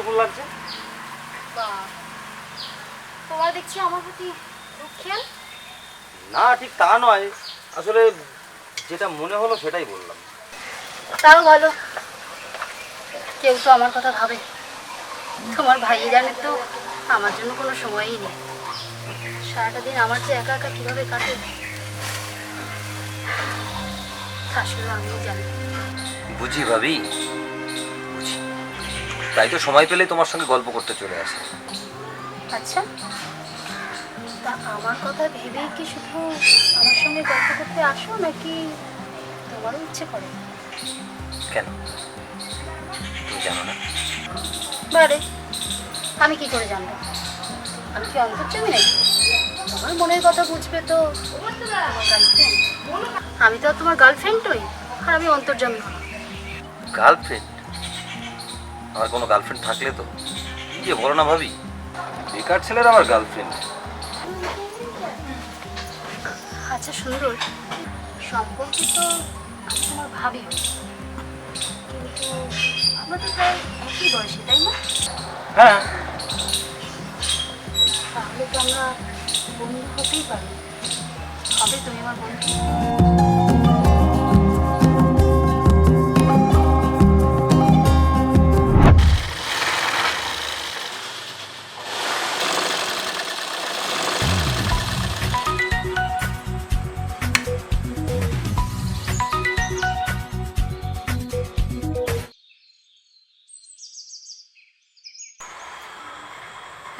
কেমন লাগছে? তোমার দেখছি আমার প্রতি খেয়াল না ঠিক তা নয়। আসলে যেটা মনে হলো সেটাই বললাম। তাও ভালো। কেউ তো আমার কথা ভাবে। তোমার ভাই জানে তো আমার জন্য কোনো সময়ই নেই। সারাটা দিন আমার যে একা একা কীভাবে কাটে আসলে আমিও জানি। বুঝি ভাবি তাই তো সময় পেলে তোমার সঙ্গে গল্প করতে চলে আসে। আচ্ছা তা আমার কথা ভেবেই কি শুধু আমার সঙ্গে গল্প করতে আসো নাকি তোমারও ইচ্ছে করে? কেন? তুমি জানো না। বারে আমি কি করে জানব? আমি কি অন্তর্জামি নাকি? তোমার মনের কথা বুঝবে তো। আমি তো আর তোমার গার্লফ্রেন্ড নই আর আমি অন্তর্জামি গার্লফ্রেন্ড আমার কোনো গার্লফ্রেন্ড থাকলে তো? কি যে বলো না ভাবি? বেকার ছেলের আমার গার্লফ্রেন্ড আচ্ছা সুন্দর। সম্পর্কে তো আমি তোমার ভাবি। কিন্তু আমরা তো প্রায় একই বয়সী তাই না? হ্যাঁ। তাহলে তো আমরা বন্ধু হতেই পারি। হবে তুমি আমার বন্ধু।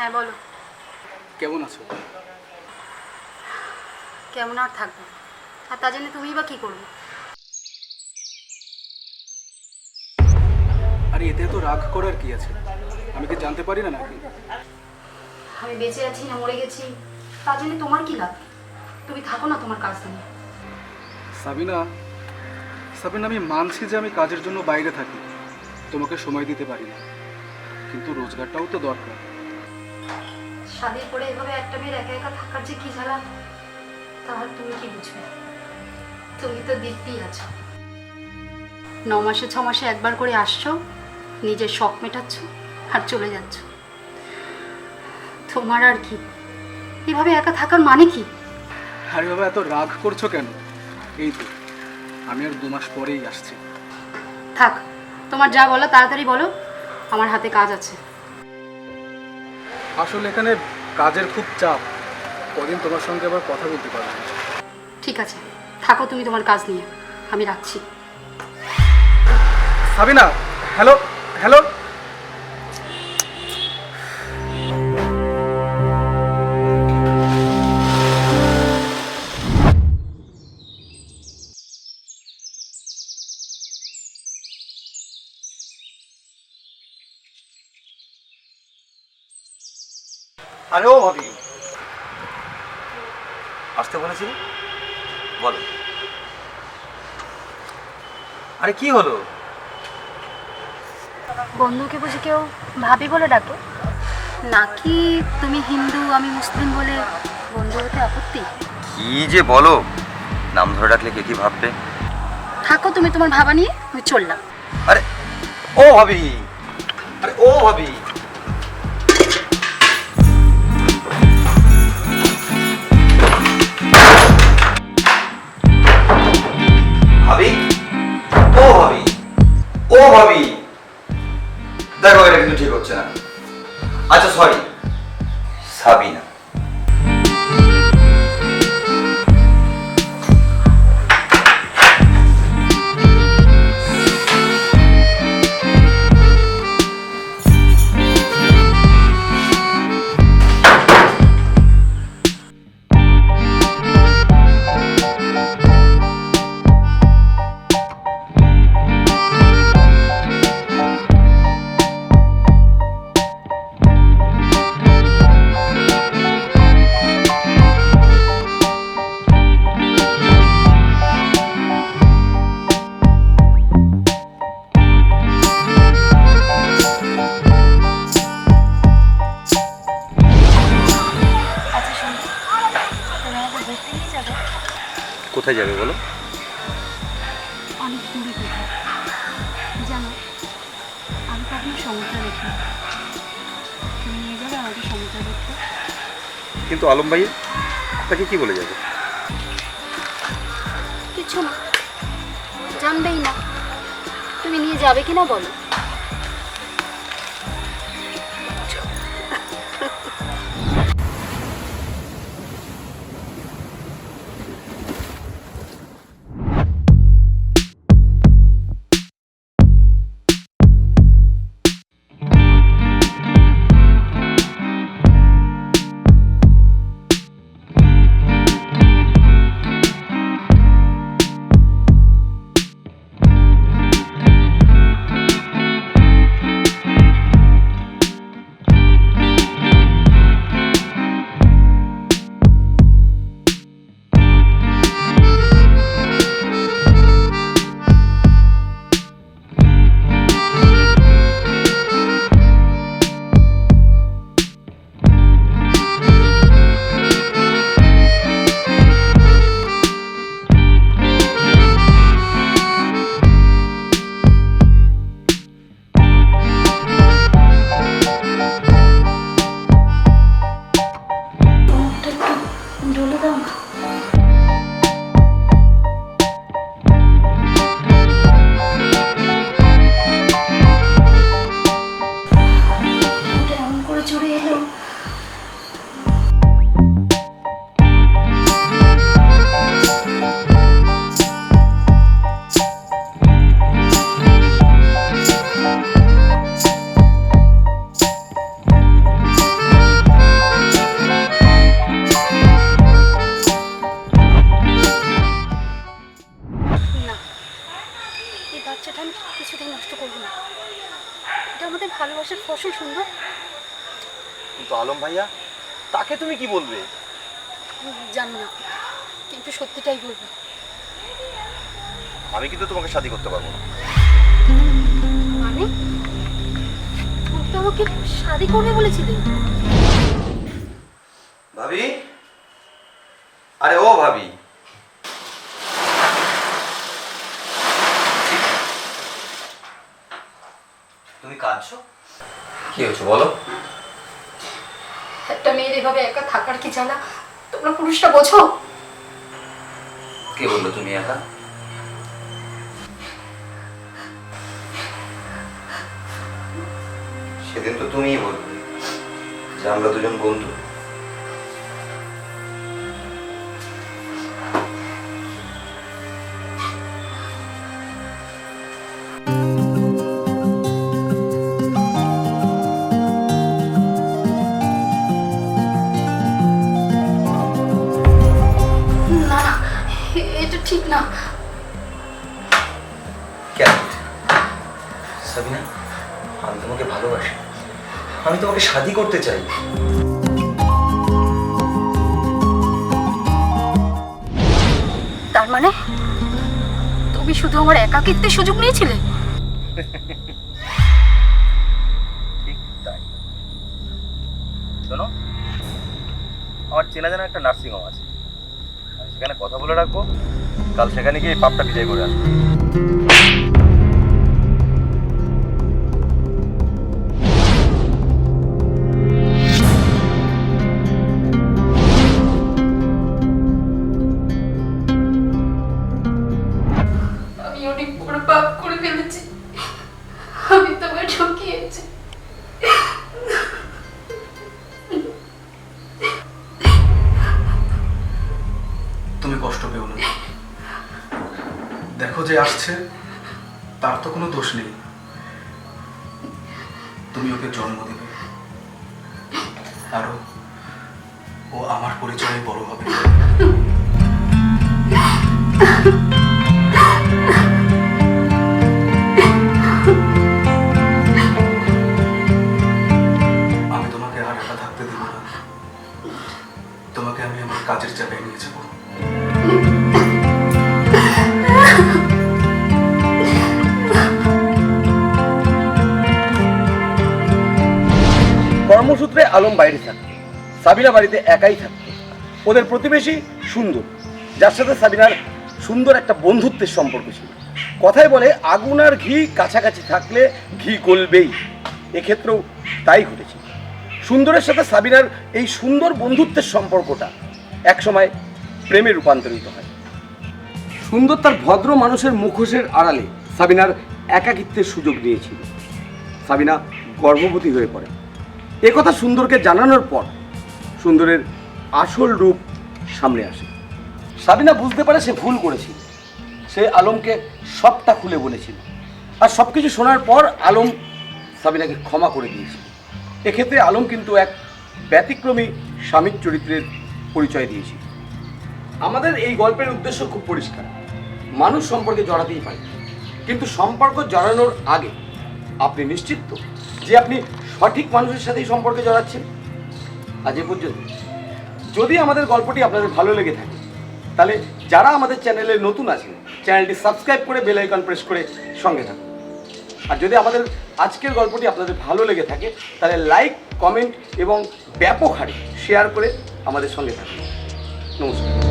হ্যাঁ বলো। কেমন আছো? কেমন আর থাকব? আর তা জন্য তুমিই বা কী করবে? আরে এতে তো রাগ করার কি আছে? আমি কি জানতে পারি না নাকি? আমি বেঁচে আছি না মরে গেছি তার জন্য তোমার কি লাভ? তুমি থাকো না তোমার কাজ নিয়ে। সাবিনা সাবিনা আমি মানছি যে আমি কাজের জন্য বাইরে থাকি। তোমাকে সময় দিতে পারি না। কিন্তু রোজগারটাও তো দরকার। শাদির পরে এভাবে একটা মেয়ের একা একা থাকার যে কি জ্বালা তাহলে তুমি কি বুঝবে? তুমি তো দিব্যি আছো। ন মাসে ছ মাসে একবার করে আসছো নিজের শখ মেটাচ্ছ আর চলে যাচ্ছ। তোমার আর কি? এভাবে একা থাকার মানে কি? আরে বাবা এত রাগ করছ কেন? এই তো আমি আর দু মাস পরেই আসছি। থাক তোমার যা বলো তাড়াতাড়ি বলো আমার হাতে কাজ আছে। আসলে এখানে কাজের খুব চাপ। কদিন তোমার সঙ্গে আবার কথা বলতে পারব। ঠিক আছে থাকো তুমি তোমার কাজ নিয়ে। আমি রাখছি। সাবিনা হ্যালো হ্যালো আরে ও ভাবি। আসতে বলেছিলি বলো। আরে কি হলো? বন্ধুকে বুঝি কেউ ভাবি বলে ডাকে? নাকি তুমি হিন্দু আমি মুসলিম বলে বন্ধু হতে আপত্তি? কি যে বলো? নাম ধরে ডাকলে কে কি ভাববে? থাকো তুমি তোমার ভাবা নিয়ে আমি চললাম। আরে ও ভাবি। আরে ও ভাবি ভাবি। ও ভাবি দেখো এটা কিন্তু ঠিক হচ্ছে না। আচ্ছা সরি সাবিনা। কোথায় যাবে বলো? অনেক দূরে কোথাও জানো আমি সমুদ্র দেখি তুমি নিয়ে যাবে আমাকে সমুদ্র দেখতে। কিন্তু আলম ভাই আপনাকে কি বলে যাবে? কিছু না। জানবেই না। তুমি নিয়ে যাবে কিনা বলো? কি বলবে? জানি না কিন্তু সত্যিটাই বলব। আমি কিন্তু তোমাকে শাদি করতে পারব না। মানে? তুমি তো আমাকে শাদি করবে বলেছিলে। ভাবি? আরে ও ভাবি। তুমি কাঁদছো? কি হয়েছে বলো? একটা মেয়ের এভাবে একা থাকার কি জানা? তোমরা পুরুষটা বোঝো? কে বলল তুমি একা? সেদিন তো তুমিই বলবে যে আমরা দুজন বন্ধু। আমি তোমাকে ভালোবাসি। আমি তোমাকে শাদি করতে চাই। তার মানে? তুমি শুধু আমার একাকিত্বের সুযোগ নিয়েছিলে? ঠিক তাই। শোনো আমার চেনা জানা একটা নার্সিং হোম আছে। আমি সেখানে কথা বলে রাখব কাল সেখানে গিয়ে পাপটা বিজয় করে আসব। যে আসছে, তার তো কোনো দোষ নেই। তুমি ওকে জন্ম দেবে। আরও, ও আমার পরিচয়ে বড় হবে। আলম বাইরে থাকত সাবিনা বাড়িতে একাই থাকত ওদের প্রতিবেশী সুন্দর, যার সাথে সাবিনার সুন্দর একটা বন্ধুত্বের সম্পর্ক ছিল। কথায় বলে, আগুন আর ঘি কাছাকাছি থাকলে ঘি গলবেই। এক্ষেত্রেও তাই ঘটেছে। সুন্দরের সাথে সাবিনার এই সুন্দর বন্ধুত্বের সম্পর্কটা একসময় প্রেমে রূপান্তরিত হয়। সুন্দর তার ভদ্র মানুষের মুখোশের আড়ালে সাবিনার একাকিত্বের সুযোগ নিয়েছিল সাবিনা গর্ভবতী হয়ে পড়ে। একথা সুন্দরকে জানানোর পর সুন্দরের আসল রূপ সামনে আসে। সাবিনা বুঝতে পারে সে ভুল করেছিল। সে আলমকে সবটা খুলে বলেছিল। আর সব কিছু শোনার পর আলম সাবিনাকে ক্ষমা করে দিয়েছিল। এক্ষেত্রে আলম কিন্তু এক ব্যতিক্রমী স্বামীর চরিত্রের পরিচয় দিয়েছিল। আমাদের এই গল্পের উদ্দেশ্য খুব পরিষ্কার। মানুষ সম্পর্কে জড়াতেই পারে। কিন্তু সম্পর্ক জড়ানোর আগে আপনি নিশ্চিত তো? যে আপনি সঠিক মানুষের সাথেই সম্পর্কে জড়াচ্ছেন, আজ এ পর্যন্ত। যদি আমাদের গল্পটি আপনাদের ভালো লেগে থাকে, তাহলে যারা আমাদের চ্যানেলে নতুন আছেন, চ্যানেলটি সাবস্ক্রাইব করে বেল আইকন প্রেস করে সঙ্গে থাকুন। আর যদি আমাদের আজকের গল্পটি আপনাদের ভালো লেগে থাকে, তাহলে লাইক, কমেন্ট এবং ব্যাপক হারে শেয়ার করে আমাদের সঙ্গে থাকুন। নমস্কার।